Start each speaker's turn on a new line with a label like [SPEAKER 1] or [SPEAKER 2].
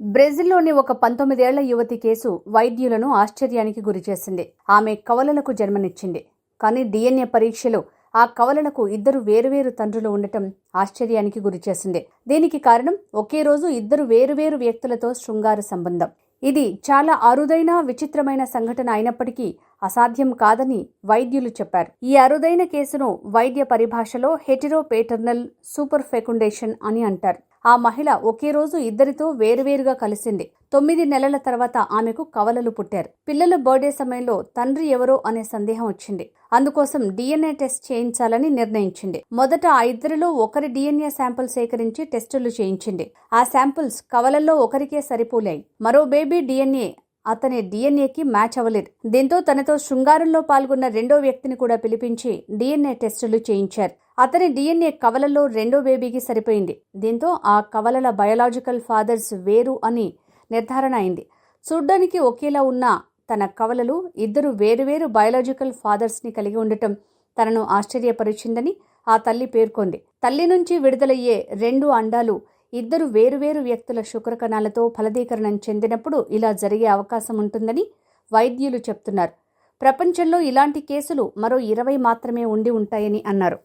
[SPEAKER 1] బ్రెజిల్లోని ఒక పంతొమ్మిదేళ్ళ యువతి కేసు వైద్యులను ఆశ్చర్యానికి గురిచేసింది. ఆమె కవలలకు జన్మనిచ్చింది. కానీ డిఎన్ఏ పరీక్షలో ఆ కవలలకు ఇద్దరు వేరువేరు తండ్రులు ఉండటం ఆశ్చర్యానికి గురిచేసింది. దీనికి కారణం ఒకే రోజు ఇద్దరు వేరువేరు వ్యక్తులతో శృంగార సంబంధం. ఇది చాలా అరుదైన విచిత్రమైన సంఘటన అయినప్పటికీ అసాధ్యం కాదని వైద్యులు చెప్పారు. ఈ అరుదైన కేసును వైద్య పరిభాషలో హెటిరోపేటర్నల్ సూపర్ ఫెకుండేషన్ అని అంటారు. ఆ మహిళ ఒకే రోజు ఇద్దరితో వేరువేరుగా కలిసింది. తొమ్మిది నెలల తర్వాత ఆమెకు కవలలు పుట్టారు. పిల్లల బర్త్డే సమయంలో తండ్రి ఎవరో అనే సందేహం వచ్చింది. అందుకోసం డిఎన్ఏ టెస్ట్ చేయించాలని నిర్ణయించింది. మొదట ఆ ఇద్దరిలో ఒకరి డిఎన్ఏ శాంపుల్ సేకరించి టెస్టులు చేయించింది. ఆ శాంపుల్స్ కవలల్లో ఒకరికే సరిపోలాయి. మరో బేబీ డిఎన్ఏ అతని డిఎన్ఏకి మ్యాచ్ అవ్వలేదు. దీంతో తనతో శృంగారంలో పాల్గొన్న రెండో వ్యక్తిని కూడా పిలిపించి డిఎన్ఏ టెస్టులు చేయించారు. అతని డిఎన్ఏ కవలలో రెండో బేబీకి సరిపోయింది. దీంతో ఆ కవలల బయలాజికల్ ఫాదర్స్ వేరు అని నిర్ధారణ అయింది. చూడ్డానికి ఒకేలా ఉన్న తన కవలలు ఇద్దరు వేరువేరు బయలాజికల్ ఫాదర్స్ని కలిగి ఉండటం తనను ఆశ్చర్యపరిచిందని ఆ తల్లి పేర్కొంది. తల్లి నుంచి విడుదలయ్యే రెండు అండాలు ఇద్దరు వేరువేరు వ్యక్తుల శుక్రకణాలతో ఫలదీకరణం చెందినప్పుడు ఇలా జరిగే అవకాశం ఉంటుందని వైద్యులు చెప్తున్నారు. ప్రపంచంలో ఇలాంటి కేసులు మరో ఇరవై మాత్రమే ఉండి ఉంటాయని అన్నారు.